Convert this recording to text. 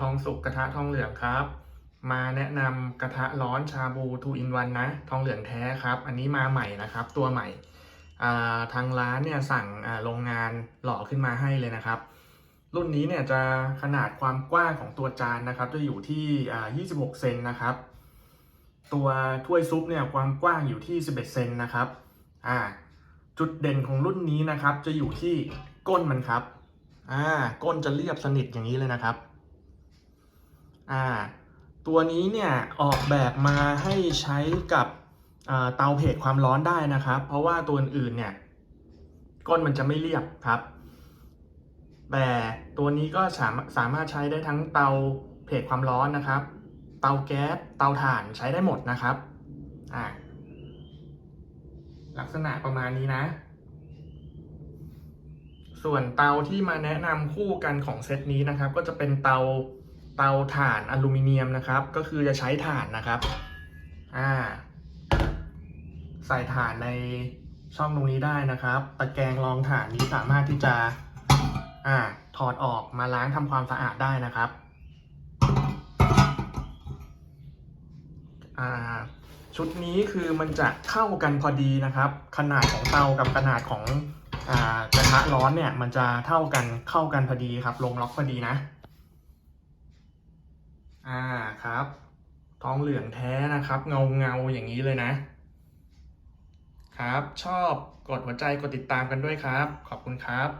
ทองสุกกระทะทองเหลืองครับ มาแนะนำกระทะร้อนชาบูทูอินวันนะ ทองเหลืองแท้ครับ อันนี้มาใหม่นะครับ ตัวใหม่ทางร้านเนี่ยสั่งโรงงานหล่อขึ้นมาให้เลยนะครับ รุ่นนี้เนี่ยจะขนาดความกว้างของตัวจานนะครับ จะอยู่ที่อ่า26 เซนนะครับ ตัวถ้วยซุปเนี่ยความกว้างอยู่ที่ 11 เซนนะครับอ่าจุดเด่นของรุ่นนี้นะครับ จะอยู่ที่ก้นมันครับอ่าก้นจะเรียบสนิทอย่างนี้เลยนะครับ อ่าตัวนี้เนี่ยออกแบบมาให้ใช้กับเตาเพจความร้อนได้นะครับ เพราะว่าตัวอื่นเนี่ยก้นมันจะไม่เรียบครับแต่ตัวนี้ก็สามสามารถใช้ได้ทั้งเตาเพจความร้อนนะครับ เตาแก๊สเตาถ่านใช้ได้หมดนะครับอ่าลักษณะประมาณนี้นะ ส่วนเตาที่มาแนะนำคู่กันของเซตนี้นะครับ ก็จะเป็นเตา เตาถ่านอลูมิเนียมนะครับ ก็คือจะใช้ถ่านนะครับอ่าใส่ถ่านในช่องตรงนี้ได้นะครับ ตะแกรงรองถ่านนี้สามารถที่จะอ่าถอดออกมาล้างทำความสะอาดได้นะครับอ่าชุดนี้คือมันจะเข้ากันพอดีนะครับ ขนาดของเตากับขนาดของอกระทะร้อนเนี่ย มันจะเท่ากันเข้ากันพอดีครับ ลงล็อกพอดีนะ อ่าครับ ทองเหลืองแท้นะครับ เงาเงาอย่างนี้เลยนะ ครับ ชอบกดหัวใจกดติดตามกันด้วยครับ ขอบคุณครับ